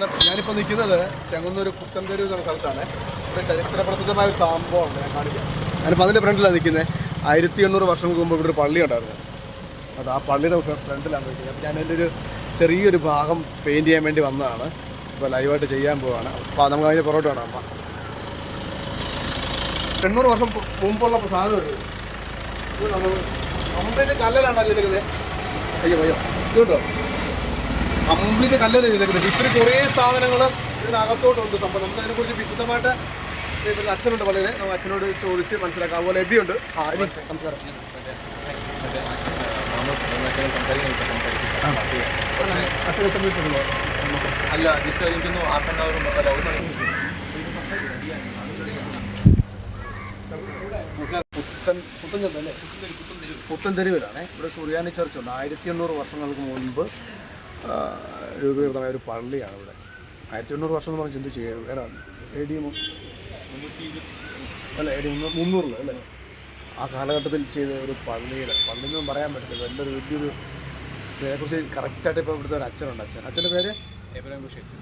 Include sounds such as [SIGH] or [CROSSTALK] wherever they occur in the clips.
ഞാനിപ്പോൾ നിൽക്കുന്നത് ചെങ്ങന്നൂർ പുത്തൻകരു എന്ന സ്ഥലത്താണ്. ഇവിടെ ചരിത്രപ്രസിദ്ധമായ ഒരു സംഭവമുണ്ട് ഞാൻ കാണിക്കാം. ഞാനിപ്പോൾ അതിന്റെ ഫ്രണ്ടിലാണ് നിൽക്കുന്നത് ആയിരത്തി എണ്ണൂറ് വർഷങ്ങൾക്ക് മുമ്പ് ഇവിടെ ഒരു പള്ളി ഉണ്ടായിരുന്നു. അത് ആ പള്ളിയുടെ ഫ്രണ്ടിലാണ് നിൽക്കുന്നത്. അപ്പോൾ ഞാൻ എന്റെ ഒരു ചെറിയൊരു ഭാഗം പെയിന്റ് ചെയ്യാൻ വേണ്ടി വന്നതാണ്. ഇപ്പോൾ ലൈവായിട്ട് ചെയ്യാൻ പോവാണ്. അപ്പോൾ നമുക്ക് അതിന്റെ പുറകോട്ട് വേണം അമ്മ എണ്ണൂറ് വർഷം മുമ്പുള്ള സാധനം ഇത്. നമ്മൾ അമ്പതിന്റെ കല്ലലാണ് അല്ലേ അയ്യോ അയ്യോ. ഇത് കേട്ടോ കംപ്ലീറ്റ് കല്ലല്ല ചെയ്തേക്കുന്നത് ഇത്തിരി കുറേ സാധനങ്ങൾ ഇതിനകത്തോട്ടുണ്ട് സംഭവം. നമുക്ക് അതിനെക്കുറിച്ച് വിശദമായിട്ട് പിന്നെ അച്ഛനുണ്ട് വളരെ. നമ്മൾ അച്ഛനോട് ചോദിച്ച് മനസ്സിലാക്കാം. അതുപോലെ എബിയുണ്ട് ആ എബി നമസ്കാരം. അല്ല എനിക്കൊന്ന് ഹാഫ് ആൻ അവർ പുത്തൻ അല്ലേ? പുത്തൻ തെരുവിലാണ്. ഇവിടെ സുറിയാനി ചർച്ച് ഉണ്ട്. ആയിരത്തി എണ്ണൂറ് വർഷങ്ങൾക്ക് മുൻപ് രൂപീകൃതമായ ഒരു പള്ളിയാണ് ഇവിടെ. ആയിരത്തി എണ്ണൂറ് വർഷം എന്ന് പറഞ്ഞ് ചിന്തിച്ച് ഏതാ? എ ഡി അല്ല എ ഡി മുന്നൂറിൽ അല്ലേ? ആ കാലഘട്ടത്തിൽ ചെയ്ത ഒരു പള്ളിയുടെ പള്ളി എന്നൊന്നും പറയാൻ പറ്റില്ല വലിയൊരു വലിയൊരു ഇതിനെക്കുറിച്ച് കറക്റ്റായിട്ട് ഇപ്പോൾ ഇവിടുത്തെ ഒരു അച്ഛനുണ്ട്. അച്ഛൻ അച്ഛന്റെ പേര്? എബ്രഹാം കുഷി അച്ഛൻ.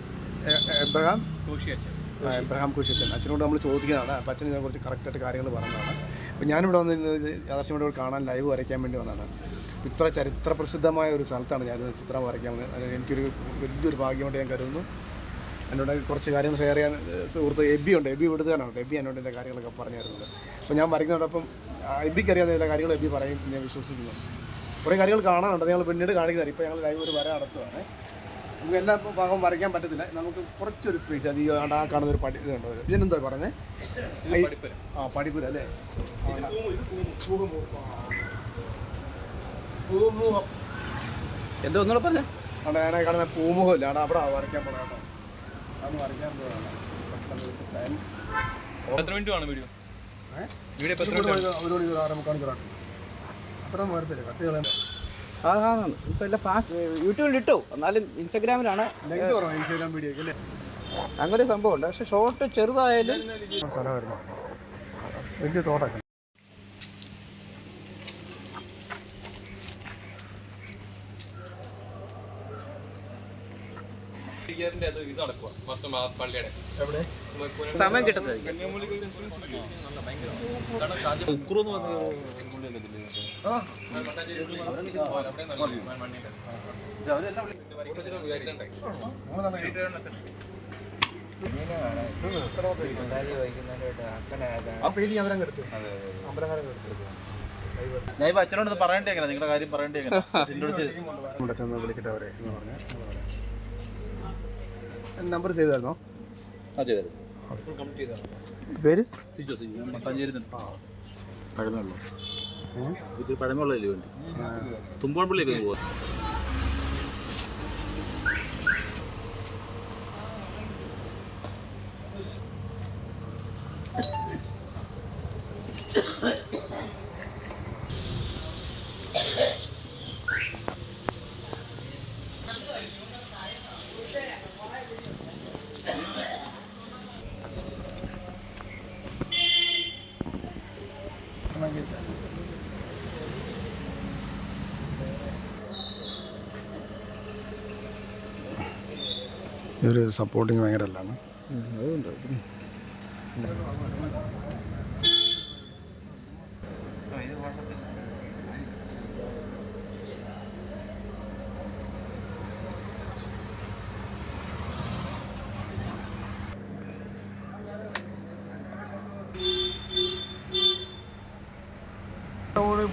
എബ്രഹാം? കുഷി അച്ഛൻ. എബ്രഹാം അച്ഛനോട് നമ്മൾ ചോദിക്കുന്നതാണ്. അപ്പം അച്ഛൻ ഇതിനെക്കുറിച്ച് കറക്റ്റായിട്ട് കാര്യങ്ങൾ പറഞ്ഞതാണ്. അപ്പോൾ ഞാനിവിടെ വന്നിരുന്നത് ഇന്ന് യാദർശ്യം ഇവിടെ കാണാൻ ലൈവ് വരയ്ക്കാൻ വേണ്ടി വന്നതാണ്. ഇത്ര ചരിത്ര പ്രസിദ്ധമായ ഒരു സ്ഥലത്താണ് ഞാൻ ചിത്രം വരയ്ക്കാൻ എനിക്കൊരു വലിയൊരു ഭാഗ്യമായിട്ട് ഞാൻ കരുതുന്നു. എന്നോട് കുറച്ച് കാര്യങ്ങൾ ഷെയർ ചെയ്യാൻ സുഹൃത്ത് എബി ഉണ്ട്. എബി ഇവിടുത്തേനാണ് എബി എന്നോട് എന്റെ കാര്യങ്ങളൊക്കെ പറഞ്ഞു തരുന്നത് അപ്പോൾ ഞാൻ വരയ്ക്കുന്നതോടൊപ്പം എബിക്ക് അറിയാവുന്ന ചില കാര്യങ്ങൾ എബി പറയും ഞാൻ വിശ്വസിക്കുന്നു. കുറേ കാര്യങ്ങൾ കാണാനുണ്ട്. ഞങ്ങൾ പിന്നീട് കാണിക്കുന്നത് ഇപ്പോൾ ഞങ്ങൾ ലൈവ് ഒരു വര നടത്തുവാണ്. നമുക്ക് എല്ലാ ഭാഗവും വരയ്ക്കാൻ പറ്റത്തില്ല. നമുക്ക് കുറച്ചൊരു സ്പേസ് അത് ഈ ആ കാണുന്ന ഒരു പടി ഇതുണ്ട് ഇതിനെന്താ പറഞ്ഞത് ആ പടിപ്പുര അല്ലേ? പൂമുഖം. എന്തോ ഒന്നുകൂടെ പറഞ്ഞ? അവിടെ ഞാൻ കാണുന്ന? പൂമുഖം ഇല്ല. അവിടെ അവിടെ വരയ്ക്കാൻ പോകണം കേട്ടോ. അതൊന്ന് വരയ്ക്കാൻ പോകണം പെട്ടെന്ന് ഒരു time. എത്ര മിനിറ്റ് ആണ് വീഡിയോ വീഡിയോ എത്ര മണി ഒരു മണി ആറ് മുക്കാൽ മണിക്കൂറാണ് അത്ര നേരത്തില്ല കത്തി കളയാൻ ആ ആ ഇപ്പം എല്ലാം ഫാസ്റ്റ് യൂട്യൂബിൽ ഇട്ടു. എന്നാലും ഇൻസ്റ്റഗ്രാമിലാണ്. ഇൻസ്റ്റാഗ്രാം വീഡിയോ അല്ലേ? അങ്ങനെ സംഭവം സംഭവമുണ്ട്. പക്ഷെ ഷോർട്ട് ചെറുതായാലും സ്ഥലമായിരുന്നു. വലിയ തോട്ടാ അത് ഇത് നടക്കുക മൊത്തം ആ പള്ളിയുടെ എവിടെ സമയം കിട്ടുന്നത് ഉക്രു എന്ന് പറഞ്ഞ ആ ആ പേടി അവരങ്ങ് എടുത്തു അമ്പലക്കാരങ്ങ് കിട്ടുന്നത് ഞാൻ അച്ഛനോട് ഇത്. പറയണ്ടേ നിങ്ങളുടെ കാര്യം പറയണ്ടേ [LAUGHS] വിളിക്കട്ടെ അവരെ എന്ന് പറഞ്ഞ്. നമ്പർ ചെയ്തായിരുന്നോ പേര്? സിജോ സിജോ. മട്ടാഞ്ചേരി പഴമയുള്ളൂ ഇത് പഴമയുള്ളതല്ലേ വേണ്ടി? തുമ്പോൺപള്ളിയൊക്കെ പോകും ഒരു സപ്പോർട്ടിങ് ഭയങ്കര അല്ലാണ്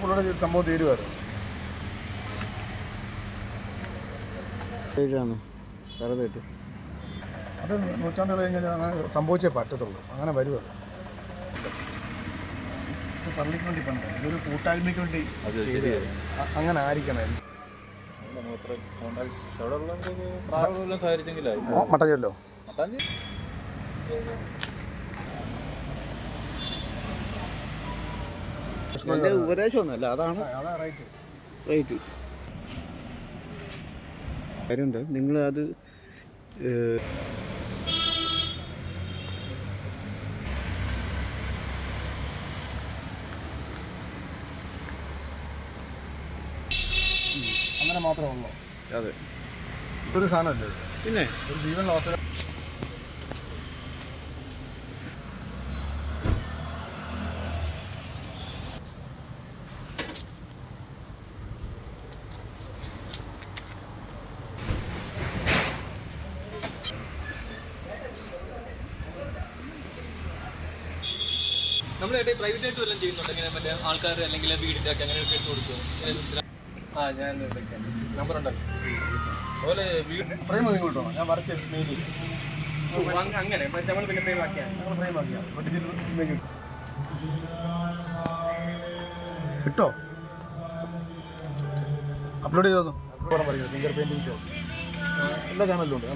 പുള്ളിയുടെ സംഭവം തീരുമായിരുന്നു വെറുതെ അത് നൂറ്റാണ്ടുകൾ കഴിഞ്ഞാൽ അങ്ങനെ സംഭവിച്ചേ പറ്റത്തുള്ളൂ. അങ്ങനെ വരുമത് പള്ളിക്ക് വേണ്ടി പണ്ട് ഇതൊരു കൂട്ടായ്മയ്ക്ക് വേണ്ടി അങ്ങനെ ആയിരിക്കണം. മട്ടഞ്ചല്ലോ ഉപദേശമൊന്നുമല്ല അതാണ് അതാ റൈറ്റ്. റേറ്റ്. കാര്യമുണ്ട്. നിങ്ങൾ അത് അങ്ങനെ മാത്രമേ ഉള്ളൂ. അതെ. ഒരു സാധനമല്ലേ? പിന്നെ? ഒരു ജീവൻ ലോസ് നമ്മുടെ പ്രൈവറ്റ് ആയിട്ട് വല്ലതും ചെയ്യുന്നുണ്ട്? ഇങ്ങനെ മറ്റേ ആൾക്കാർ അല്ലെങ്കിൽ വീടിന്റെ ഒക്കെ അങ്ങനെ എടുത്ത് ഇതില- ആ ഞാൻ നമ്പർ ഉണ്ടല്ലോ. അതുപോലെ വീട് ഫ്രെയിം ഒന്നും ഇങ്ങോട്ടോ ഞാൻ വരച്ച് മെയിൽ ചെയ്യും. അങ്ങനെ. നമ്മൾ പിന്നെ ഫ്രെയിം ആക്കിയാണ് ഞങ്ങൾ ഫ്രെയിം ആക്കിയാൽ ഡിജിറ്റൽ ഇമേജ് കിട്ടോ അപ്ലോഡ് ചെയ്തോ ഫിംഗർ പെയിന്റിംഗ് ഷോ എല്ലാ ചാനലിലും ഉണ്ട്.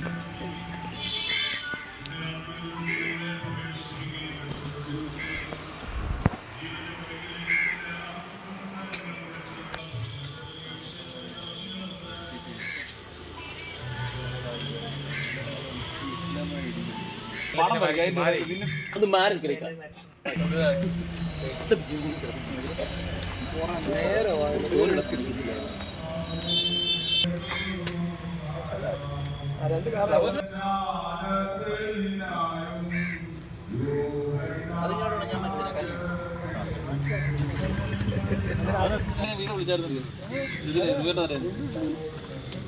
അത് മാറി നിൽക്കണം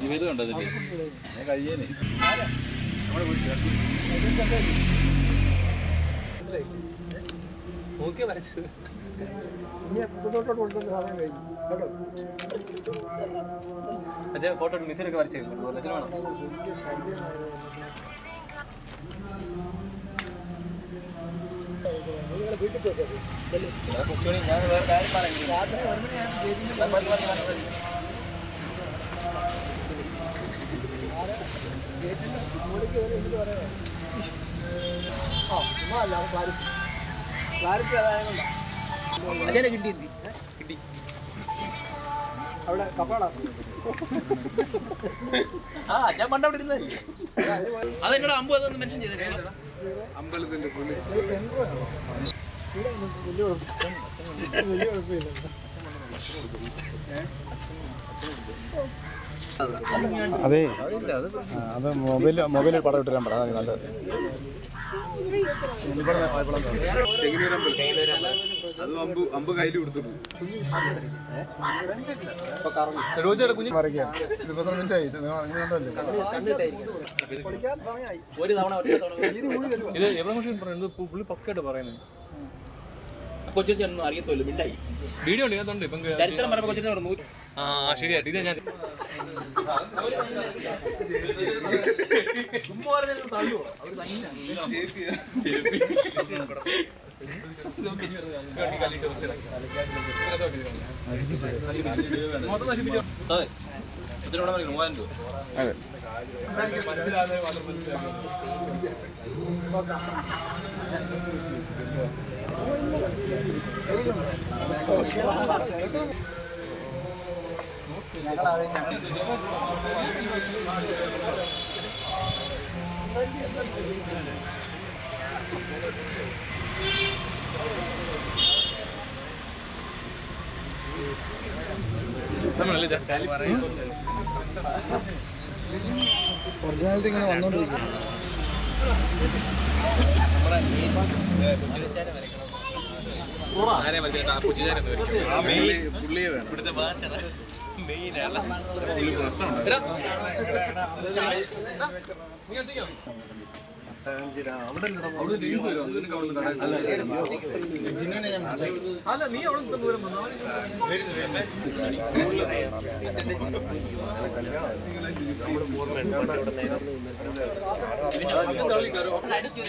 ജീവിതം കണ്ടോ ഇതിന്റെ ഞാൻ കഴിയേനെ ഓക്കെ വരച്ചത്. അച്ഛാ ഫോട്ടോ മിസ്സിലൊക്കെ വരച്ചു ലക്ഷണം ഞാൻ വേറെ കാര്യം പറയുന്നത് അച്ഛനെ കിട്ടി. കിട്ടി. അവിടെ കപ്പാടാ ആ ഞാൻ പണ്ട് അവിടെ ഇരുന്നത് അതെന്നോട് അമ്പു അതൊന്ന് മെൻഷൻ ചെയ്തേക്കാം അതെ ആ, അത്. മൊബൈൽ മൊബൈലിൽ പടം ഇട്ടുതരാൻ പറ. അതാണ് നല്ലത്. പുള്ളി പക്കായിട്ട് പറയുന്നത്. കൊച്ചിനൊന്നും അറിയത്തില്ല മിണ്ടായി. വീഡിയോ ഉണ്ട് ഇപ്പം ചരിത്രം പറയുമ്പോൾ കൊച്ചിന്റെ പറഞ്ഞു. ആ ശരിയായിട്ട് ഇത് ഞാൻ അതെ. എത്ര മൂവായിരം രൂപ അതെ മനസ്സിലാതെ ഒറിജിനാലിറ്റി ഇങ്ങനെ വന്നുകൊണ്ടിരിക്കും ആരെ വേണം. ഇവിടുത്തെ വാച്ചറ. എടാ. എടാ. നീ? അവിടെ ലീവ് വരുമോ? നിനക്ക്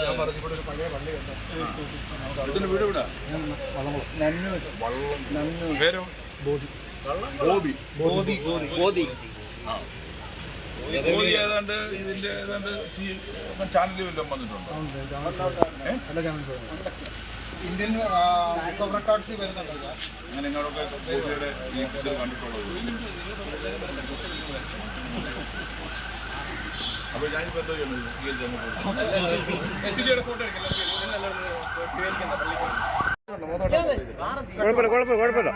ഞാൻ പറഞ്ഞു ഇവിടെ ഒരു പഴയ പള്ളി കണ്ടു. അച്ഛന്റെ വീട് ഇവിടെ വള്ളം. ബോബി ഗോതി ഗോതി ഗോതി ബോബി ഏതാണ്ട് ഇതിന്റെ ഏതാണ്ട് ചാനലിൽ വല്ലതും വന്നിട്ടുണ്ടോ അല്ല ഇന്ത്യൻ ബുക്ക് ഓഫ് റെക്കോർഡ്സിൽ വരുന്നുണ്ടല്ലോ അങ്ങനെ നിങ്ങളൊക്കെ ബോബിയുടെ ഈ പിക്ചർ കണ്ടിട്ടുള്ളത് അപ്പൊ ഞാനിപ്പോ എന്തോ ചെയ്യണം സ്വീകരിച്ച് കുഴപ്പമില്ല കുഴപ്പമില്ല കുഴപ്പമില്ല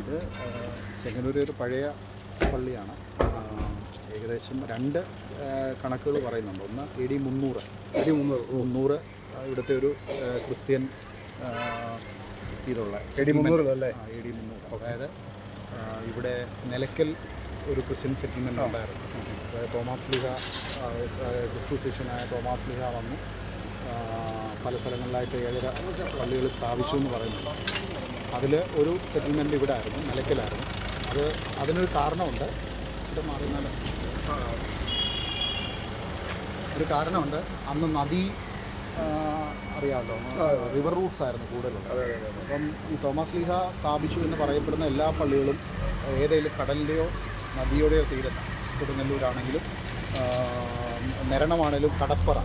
ഇത് ചെങ്ങന്നൂർ ഒരു പഴയ പള്ളിയാണ് ഏകദേശം രണ്ട് കണക്കുകൾ പറയുന്നുണ്ട്. ഒന്ന് എ ഡി മുന്നൂറ്. എ ഡി മുന്നൂറ്. മുന്നൂറ് ഇവിടുത്തെ ഒരു ക്രിസ്ത്യൻ ഇതുള്ള മുന്നൂറിലല്ലേ എ ഡി മുന്നൂറ്. അതായത് ഇവിടെ നിലയ്ക്കൽ ഒരു ക്രിസ്ത്യൻ സെറ്റിൽമെന്റ് ഉണ്ടായിരുന്നു. അതായത് തോമാസ് ലിഹ ക്രിസ്തു ശിഷ്യനായ തോമാസ് ലിഹ വന്നു പല സ്ഥലങ്ങളിലായിട്ട് ഏഴര പള്ളികൾ സ്ഥാപിച്ചു എന്ന് പറയുന്നുണ്ട് അതിൽ ഒരു സെറ്റിൽമെന്റ് ഇവിടെ ആയിരുന്നു നിലയ്ക്കലായിരുന്നു. അത് അതിനൊരു കാരണമുണ്ട്. ഇച്ചിരി മാറി നിന്നാൽ. ഒരു കാരണമുണ്ട്. അന്ന് നദി അറിയാമല്ലോ. റിവർ റൂട്ട്സ് ആയിരുന്നു കൂടുതലുള്ളത് അപ്പം ഈ തോമസ് ലീഹ സ്ഥാപിച്ചു എന്ന് പറയപ്പെടുന്ന എല്ലാ പള്ളികളും ഏതെങ്കിലും കടലിന്റെയോ നദിയുടെയോ തീരത്താണ് കൊടുങ്ങല്ലൂരാണെങ്കിലും ആ, കടപ്പുറ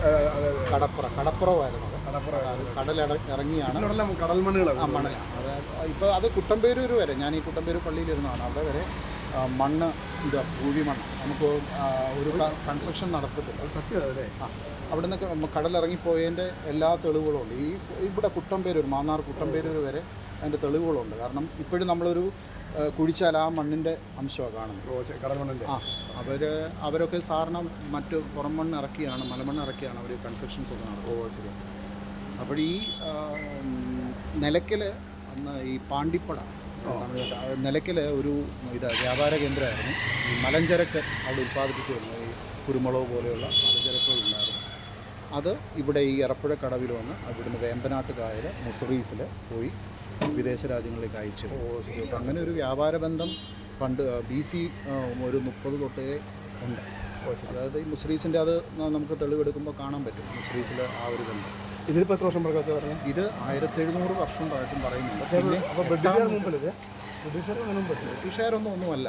കടപ്പുറ കടപ്പുറമായിരുന്നു അത്. കടപ്പുറ. കടൽ ഇറങ്ങിയാണ് കടൽ മണ്ണുകളാണ് മണലാണ് ഇപ്പോൾ അത് കുട്ടമ്പേരൂർ വരെ ഞാൻ ഈ കുട്ടമ്പേരൂർ പള്ളിയിലിരുന്നതാണ്. അവിടെ വരെ മണ്ണ് ഇതാ പൂഴി മണ്ണ് നമുക്ക് ഒരു കൺസ്ട്രക്ഷൻ നടത്തത്തില്ല സത്യം ആ അവിടെ നിന്നൊക്കെ കടലിറങ്ങിപ്പോയതിന്റെ എല്ലാ തെളിവുകളും ഉണ്ട് ഈ ഇവിടെ കുട്ടമ്പേരൂർ മാന്നാർ കുട്ടമ്പേരൂർ വരെ അതിന്റെ തെളിവുകളുണ്ട്. കാരണം ഇപ്പോഴും നമ്മളൊരു കുഴിച്ചാൽ ആ മണ്ണിന്റെ അംശമാണ് കാണുന്നത്. ഓ കടൽ മണ്ണിന്റെ ആ അവർ അവരൊക്കെ സാറിന് മറ്റ് പുറം മണ്ണ് ഇറക്കിയാണ് മലമണ്ണ് ഇറക്കിയാണ് അവർ കൺസ്ട്രക്ഷൻ ഒക്കെ നടത്തുന്നത്. ഓ ശരി. അപ്പോൾ ഈ നിലയ്ക്കൽ അന്ന് ഈ പാണ്ടിപ്പട നിലയ്ക്കൽ ഒരു ഇത് വ്യാപാര കേന്ദ്രമായിരുന്നു. ഈ മലഞ്ചരക്ക് അവിടെ ഉൽപ്പാദിപ്പിച്ചു വരുന്നത് ഈ കുരുമുളക് പോലെയുള്ള മലഞ്ചരക്കുകൾ ഉണ്ടായിരുന്നു. അത് ഇവിടെ ഈ എറപ്പുഴ കടവിൽ വന്ന് അവിടുന്ന് വേമ്പനാട്ട് കായൽ മുസറീസിൽ പോയി വിദേശ രാജ്യങ്ങളിലേക്ക് അയച്ചു. അങ്ങനെ ഒരു വ്യാപാര ബന്ധം പണ്ട് ബി സി ഒരു മുപ്പത് തൊട്ടേ ഉണ്ട്. അതായത് ഈ മുസ്രീസിന്റെ അത് നമുക്ക് തെളിവെടുക്കുമ്പോൾ കാണാൻ പറ്റും. മുസ്രീസിൽ ആ ഒരു ബന്ധം. ഇതിലിപ്പോൾ എത്ര വർഷം പുറകെ പറഞ്ഞു? ഇത് ആയിരത്തി എഴുന്നൂറ് വർഷം പഴക്കം പറയുന്നുണ്ട്. പിന്നെ അപ്പോൾ ബ്രിട്ടീഷുകാർ മുമ്പിലത് ബ്രിട്ടീഷുകാർക്ക് മുമ്പ് ബ്രിട്ടീഷുകാരൊന്നും ഒന്നുമല്ല.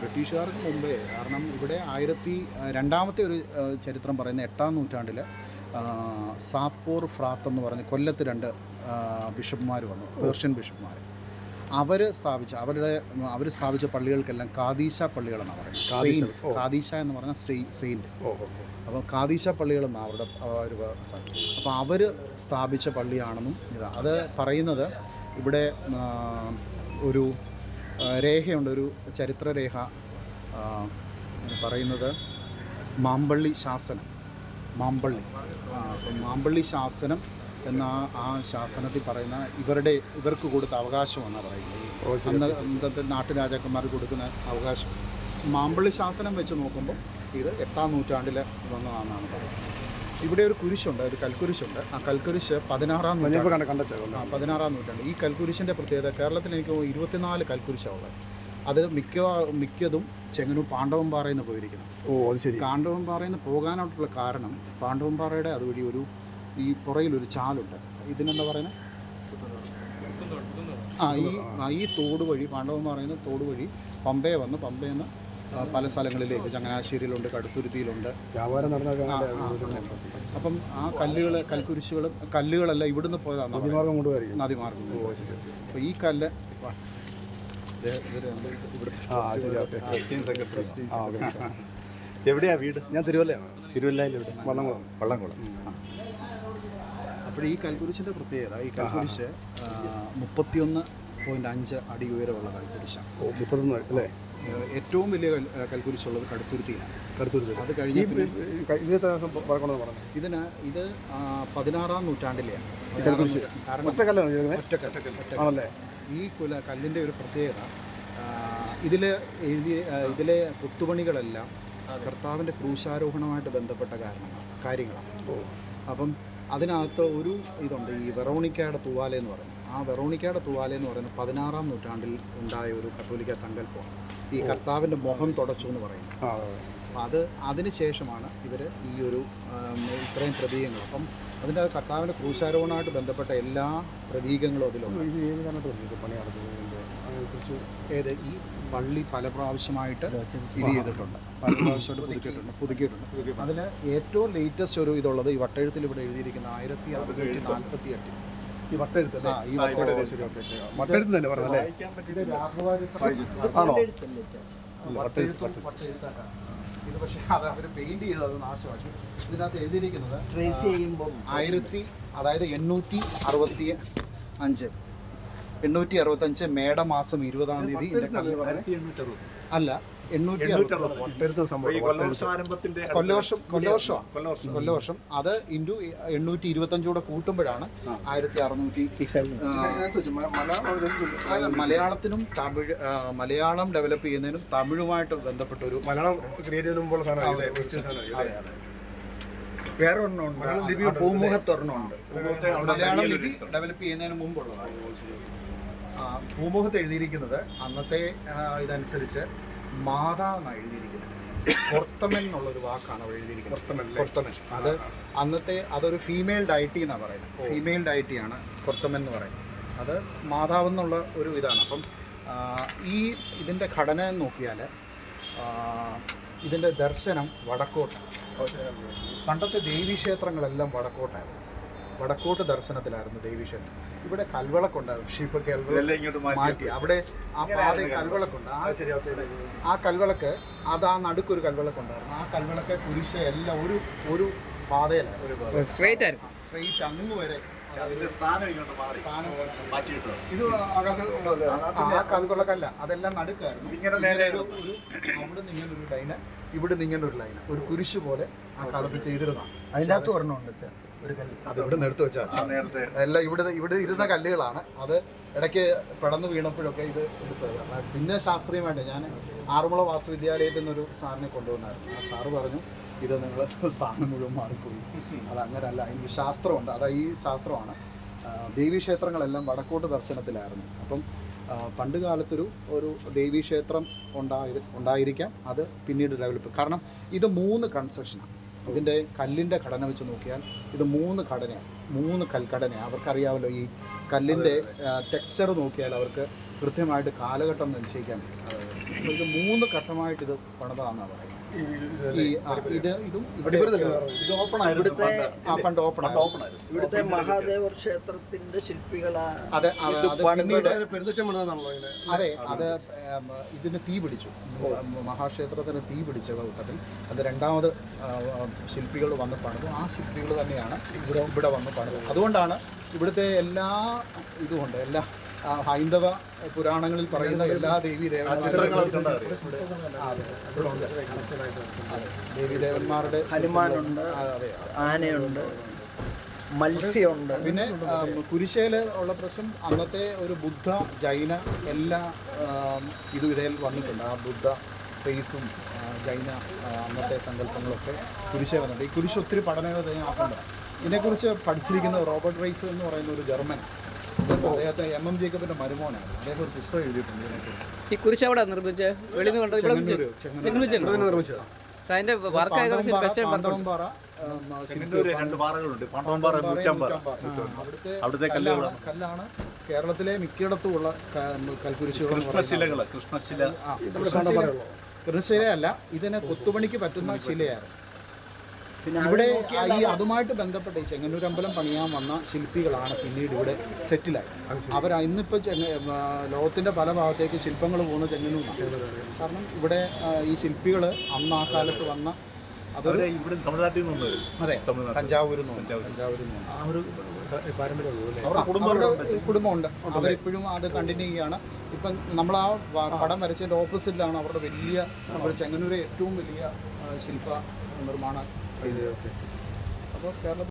ബ്രിട്ടീഷുകാർക്ക് മുമ്പേ കാരണം ഇവിടെ ആയിരത്തി രണ്ടാമത്തെ ഒരു ചരിത്രം പറയുന്ന എട്ടാം നൂറ്റാണ്ടിൽ സാപ്പൂർ ഫ്രാത്ത് എന്ന് പറഞ്ഞ് കൊല്ലത്ത് രണ്ട് ബിഷപ്പ്മാർ വന്നു പേർഷ്യൻ ബിഷപ്പ്മാർ അവർ സ്ഥാപിച്ച അവരുടെ അവർ സ്ഥാപിച്ച പള്ളികൾക്കെല്ലാം കാദീശ പള്ളികളെന്നാണ് പറയുന്നത്. സെയിൻസ് കാദീശ എന്ന് പറഞ്ഞാൽ സെയിന്റ് അപ്പോൾ കാദീശ പള്ളികളും അവരുടെ ഒരു അപ്പോൾ അവർ സ്ഥാപിച്ച പള്ളിയാണെന്നും ഇതാ അത് പറയുന്നത് ഇവിടെ ഒരു രേഖയുണ്ട് ഒരു ചരിത്രരേഖ പറയുന്നത് മാമ്പള്ളി ശാസനം മാമ്പള്ളി അപ്പം മാമ്പള്ളി ശാസനം എന്ന ആ- ശാസനത്തിൽ പറയുന്ന ഇവരുടെ ഇവർക്ക് കൊടുത്ത അവകാശമെന്നാണ് പറയുന്നത്. അന്ന് അന്നത്തെ നാട്ടുരാജാക്കന്മാർക്ക് കൊടുക്കുന്ന അവകാശം. മാമ്പള്ളി ശാസനം വെച്ച് നോക്കുമ്പോൾ ഇത് എട്ടാം നൂറ്റാണ്ടിൽ വന്നതാണെന്നാണ് പറയുന്നത്. ഇവിടെ ഒരു കുരിശുണ്ട് ഒരു കൽക്കുരിശുണ്ട്. ആ കൽക്കുരിശ് പതിനാറാം നൂറ്റാണ്ട് ആ പതിനാറാം നൂറ്റാണ്ട് ഈ കൽക്കുരിശിന്റെ പ്രത്യേകത കേരളത്തിൽ എനിക്ക് ഇരുപത്തിനാല് കൽക്കുരിശാണ് അതിൽ മിക്ക മിക്കതും ചെങ്ങനൂർ പാണ്ഡവംപാറയിൽ നിന്ന് പോയിരിക്കുന്നത്. ഓ അത് ശരി. പാണ്ഡവംപാറയിൽ നിന്ന് പോകാനായിട്ടുള്ള കാരണം പാണ്ഡവംപാറയുടെ അതുവഴി ഒരു ഈ പുറയിലൊരു ചാലുണ്ട്. ഇതിനെന്താ പറയുന്നത്? ആ ഈ ഈ തോട് വഴി പാണ്ഡവം പറയുന്ന തോട് വഴി പമ്പയെ വന്ന് പമ്പയിൽ നിന്ന് പല സ്ഥലങ്ങളിലേക്ക് ചങ്ങനാശ്ശേരിയിലുണ്ട് കടുത്തുരുത്തിയിലുണ്ട്. വ്യാപാരം അപ്പം ആ കല്ലുകൾ കൽക്കുരിശുകളും കല്ലുകളല്ല ഇവിടുന്ന് പോയതാണ് നദിമാർഗം കൊണ്ടുപോയി നദിമാർഗം അപ്പോൾ ഈ കല്ല് എവിടെയാ വീട്? ഞാൻ തിരുവല്ലയാണ് തിരുവല്ലയിലെവിടെ വള്ളംകുളം. വള്ളംകുളം. അപ്പോൾ ഈ കൽക്കുരിശിന്റെ പ്രത്യേകത ഈ കൽക്കുരിശ് മുപ്പത്തിയൊന്ന് പോയിന്റ് അഞ്ച് അടി ഉയരമുള്ള കൽക്കുരിശാണ്. ഓ മുപ്പത്തൊന്ന് അല്ലേ? ഏറ്റവും വലിയ കൽക്കുരിശുള്ളത് കടുത്തുരുത്തിയിലാണ്. കടുത്തുരുത്തി. അത് കഴിഞ്ഞ് പറഞ്ഞു? ഇതിന് ഇത് ആ, പതിനാറാം നൂറ്റാണ്ടിലെയാണ്. കാരണം ഈ കുല കല്ലിന്റെ ഒരു പ്രത്യേകത ഇതിൽ എഴുതിയ ഇതിലെ കൊത്തുപണികളെല്ലാം കർത്താവിന്റെ ക്രൂശാരോഹണമായിട്ട് ബന്ധപ്പെട്ട കാരണങ്ങൾ കാര്യങ്ങളാണ്. അപ്പം അതിനകത്ത് ഒരു ഇതുണ്ട് ഈ വെറോണിക്കയുടെ തൂവാല എന്ന് പറയുന്നത്. ആ വെറോണിക്കയുടെ തൂവാല എന്ന് പറയുന്നത് പതിനാറാം നൂറ്റാണ്ടിൽ ഉണ്ടായ ഒരു കത്തോലിക്ക സങ്കല്പമാണ്. ഈ കർത്താവിന്റെ മുഖം തുടച്ചു എന്ന് പറയുന്നത്. അപ്പം അത് അതിന് ശേഷമാണ് ഇവർ ഈ ഒരു ഇത്രയും പ്രതീകങ്ങൾ. അപ്പം അതിന്റെ കർത്താവിന്റെ ക്രൂശാരോഹണമായിട്ട് ബന്ധപ്പെട്ട എല്ലാ പ്രതീകങ്ങളും അതിലുണ്ട്. ഏത് ഈ പള്ളി പല പ്രാവശ്യമായിട്ട് ഇത് ചെയ്തിട്ടുണ്ട്. പല പ്രാവശ്യമായിട്ട് പുതുക്കിയിട്ടുണ്ട്. പുതുക്കിയിട്ടുണ്ട്. അതിന് ഏറ്റവും ലേറ്റസ്റ്റ് ഒരു ഇതുള്ളത് ഈ വട്ടെഴുത്തിൽ ഇവിടെ എഴുതിയിരിക്കുന്ന ആയിരത്തി അറുന്നൂറ്റി നാൽപ്പത്തി എട്ട് ഈ വട്ടെഴുത്ത് ആ ഈ വട്ടെഴുത്ത്. ശരി ഓക്കെ വട്ടെഴുത്ത് തന്നെ പറഞ്ഞല്ലേ ആണോ? വട്ടെഴുത്തും വട്ടെഴുത്തായിട്ടാണ്. ഇത് പക്ഷേ അത് അവർ പെയിന്റ് ചെയ്തത് നാശമാക്കി. ഇതിനകത്ത് എഴുതിയിരിക്കുന്നത് ട്രേസ് ചെയ്യുമ്പോൾ ആയിരത്തി അതായത് എണ്ണൂറ്റി അറുപത്തി അഞ്ച്. എണ്ണൂറ്റി അറുപത്തഞ്ച് മേടമാസം ഇരുപതാം തീയതി അല്ല കൊല്ലവർഷം കൊല്ലവർഷമാണ് കൊല്ലവർഷം അത് ഇന്റു എണ്ണൂറ്റി ഇരുപത്തഞ്ചൂടെ കൂട്ടുമ്പോഴാണ് ആയിരത്തി അറുന്നൂറ്റി മലയാളത്തിനും തമിഴ് മലയാളം ഡെവലപ്പ് ചെയ്യുന്നതിനും തമിഴുമായിട്ട് ബന്ധപ്പെട്ട ഒരു മലയാളം ക്രിയേറ്റ് വേറെ ഒരെണ്ണമുണ്ട് പൂമുഖത്തൊരെണ്ണമുണ്ട്. മലയാളം ലിപി ഡെവലപ്പ് ചെയ്യുന്നതിന് മുമ്പുള്ളതാണ്. ഭൂമുഖത്ത് എഴുതിയിരിക്കുന്നത് അന്നത്തെ ഇതനുസരിച്ച് മാതാ എന്നാണ് എഴുതിയിരിക്കുന്നത്. പൊർത്തമൻ എന്നുള്ളൊരു വാക്കാണ് അവിടെ എഴുതിയിരിക്കുന്നത്. പൊർത്തമൻ അത് അന്നത്തെ അതൊരു ഫീമെയിൽ ഡയറ്റി എന്നാണ് പറയുന്നത്. ഫീമെയിൽ ഡയറ്റിയാണ് പൊർത്തമൻ എന്ന് പറയുന്നത്. അത് മാതാവ് എന്നുള്ള ഒരു ഇതാണ്. അപ്പം ഈ ഇതിന്റെ ഘടന നോക്കിയാൽ ഇതിന്റെ ദർശനം വടക്കോട്ടാണ്. പണ്ടത്തെ ദേവീക്ഷേത്രങ്ങളെല്ലാം വടക്കോട്ടായിരുന്നു. വടക്കോട്ട് ദർശനത്തിലായിരുന്നു ദേവീക്ഷേത്രം ഇവിടെ കൽവിളക്കുണ്ടായിരുന്നു. പക്ഷേ കൽവിളക്ക് മാറ്റി അവിടെ ആ പാത കൽവിളക്കുണ്ട്. ആ ആ കൽവിളക്ക് അത് ആ നടുക്കൊരു കൽവിളക്കുണ്ടായിരുന്നു. ആ കൽവിളക്ക് കുരിശ എല്ലാം ഒരു ഒരു പാതയിലായിരുന്നു. സ്ട്രേറ്റ് ആയിരുന്നു. സ്ട്രെയിറ്റ് അങ്ങ് വരെ. ഇത് അകത്ത് ആ കൽവിളക്കല്ല. അതെല്ലാം നടുക്കായിരുന്നു. അവിടെ നിന്ന് ഒരു ലൈന് ഇവിടെ നിന്ന് ഇങ്ങനെ ഒരു ലൈന്. ഒരു കുരിശ് പോലെ ആ കാലത്ത് ചെയ്തിരുന്നതാണ്. അതിനകത്ത് ഒരെണ്ണം ഉണ്ട്. അത് ഇവിടെ എടുത്ത് വെച്ചാൽ നേരത്തെ. എല്ലാം ഇവിടെ ഇവിടെ ഇരുന്ന കല്ലുകളാണ്. അത് ഇടയ്ക്ക് പെടന്ന് വീണപ്പോഴൊക്കെ ഇത് എടുത്തത്. പിന്നെ ശാസ്ത്രീയമായിട്ട് ഞാൻ ആറന്മുള വാസ്തുവിദ്യാലയത്തിൽ നിന്നൊരു സാറിനെ കൊണ്ടുവന്നായിരുന്നു. ആ സാറ് പറഞ്ഞു ഇത് നിങ്ങൾ സ്ഥാനം മുഴുവൻ മാറിപ്പോയി. അത് അങ്ങനെയല്ല അതിന് ശാസ്ത്രമുണ്ട്. അതാ ഈ ശാസ്ത്രമാണ്. ദേവീക്ഷേത്രങ്ങളെല്ലാം വടക്കോട്ട് ദർശനത്തിലായിരുന്നു. അപ്പം പണ്ട് കാലത്തൊരു ഒരു ദേവീക്ഷേത്രം ഉണ്ടായി ഉണ്ടായിരിക്കാം. അത് പിന്നീട് ഡെവലപ്പ്. കാരണം ഇത് മൂന്ന് കൺസ്ട്രക്ഷനാണ് ഇതിന്റെ കല്ലിന്റെ ഘടന വെച്ച് നോക്കിയാൽ ഇത് മൂന്ന് ഘടനയാണ്. മൂന്ന് കൽഘടനയാണ്. അവർക്കറിയാമല്ലോ ഈ കല്ലിന്റെ ടെക്സ്ചർ നോക്കിയാൽ അവർക്ക് കൃത്യമായിട്ട് കാലഘട്ടം നിശ്ചയിക്കാൻ പറ്റും. അപ്പോൾ ഇത് മൂന്ന് ഘട്ടമായിട്ട് ഇത് പണിതാണെന്നാണ് പറയുന്നത്. ഈ ആ, ഇത് ഇതും ഇവിടെ ഇത് ഓപ്പൺ ആയിരുന്നു ആ പണ്ട് ഓപ്പൺ ആണ് ഓപ്പൺ ആയിരുന്നു ഇവിടുത്തെ മഹാദേവർ ക്ഷേത്രത്തിന്റെ ശില്പികളാണ് അതെ അത് അത് പിന്നീട് അതെ അത്. ഉം, ഇതിന് തീ പിടിച്ചു. മഹാക്ഷേത്രത്തിന് തീ പിടിച്ച കൂട്ടത്തിൽ അത് രണ്ടാമത് ശില്പികൾ വന്ന് പണിതു. ആ ശില്പികൾ തന്നെയാണ് ഇവിടെ ഇവിടെ വന്ന് പണിതത് അതുകൊണ്ടാണ് ഇവിടുത്തെ എല്ലാ ഇതുമുണ്ട് എല്ലാ ഹൈന്ദവ പുരാണങ്ങളിൽ പറയുന്ന എല്ലാ ദേവി ദേവീ ദേവന്മാരുടെ ഹനുമാനുണ്ട് ആനയുണ്ട് മത്സ്യമുണ്ട്. പിന്നെ കുരിശേല ഉള്ള പ്രശ്നം അന്നത്തെ ഒരു ബുദ്ധ ജൈന എല്ലാ ഇതും ഇതേ വന്നിട്ടുണ്ട്. ആ ബുദ്ധ ഫേസും ജൈന അന്നത്തെ സങ്കല്പങ്ങളൊക്കെ കുരിശേ വന്നിട്ടുണ്ട്. ഈ കുരിശ് ഒത്തിരി പഠനങ്ങൾ തന്നെ ആക്കുന്നുണ്ട് ഇതിനെക്കുറിച്ച് പഠിച്ചിരിക്കുന്ന റോബർട്ട് റൈസ് എന്ന് പറയുന്ന ഒരു ജർമ്മൻ അദ്ദേഹത്തെ എം എം ജേക്കബിന്റെ മരുമോനാണ്. അദ്ദേഹം ഒരു പുസ്തകം എഴുതിയിട്ടുണ്ട് ഇതിനെക്കുറിച്ച് ഈ കുരിശ് നിർമ്മിച്ചത്. നിർമ്മിച്ചതാ അതിന്റെ വർക്ക് ഏകദേശം ബെസ്റ്റ് ചെങ്ങന്നൂര് രണ്ട് പാറകളുണ്ട്. പണ്ടോമ്പാറ നൂറ്റമ്പാറ അവിടുത്തെ അവിടുത്തെ കല്ലാണ് കല്ലാണ്. കേരളത്തിലെ മിക്കയിടത്തുമുള്ള കൽക്കുരിശുകൾ കൃഷ്ണശിലകൾ കൃഷ്ണശില. കൃഷ്ണശിലയല്ല ഇതിന് കൊത്തുപണിക്ക് പറ്റുന്ന ശിലയായിരുന്നു പിന്നെ ഇവിടെ ഈ അതുമായിട്ട് ബന്ധപ്പെട്ട ഈ ചെങ്ങന്നൂർ അമ്പലം പണിയാൻ വന്ന ശില്പികളാണ് പിന്നീട് ഇവിടെ സെറ്റിലായി അവർ ഇന്നിപ്പോൾ ലോകത്തിന്റെ പല ഭാഗത്തേക്ക് ശില്പങ്ങൾ പോകുന്ന ചെങ്ങന്നൂരാണ്. കാരണം ഇവിടെ ഈ ശില്പികൾ അന്ന് ആ കാലത്ത് വന്ന അതൊരു ഇവിടെ തമിഴ്നാട്ടിൽ നിന്ന് അതെ തഞ്ചാവൂരിൽ നിന്ന് തഞ്ചാവൂരിൽ. നിന്ന് ആ ഒരു കുടുംബമുണ്ട്. അവരിപ്പോഴും അത് കണ്ടിന്യൂ ചെയ്യുകയാണ് ഇപ്പം നമ്മൾ ആ പടം വരച്ചതിന്റെ ഓപ്പോസിറ്റിലാണ് അവരുടെ വലിയ നമ്മുടെ ചെങ്ങന്നൂരെ ഏറ്റവും വലിയ ശില്പ നിർമ്മാണ അപ്പോൾ കേരളത്തിൽ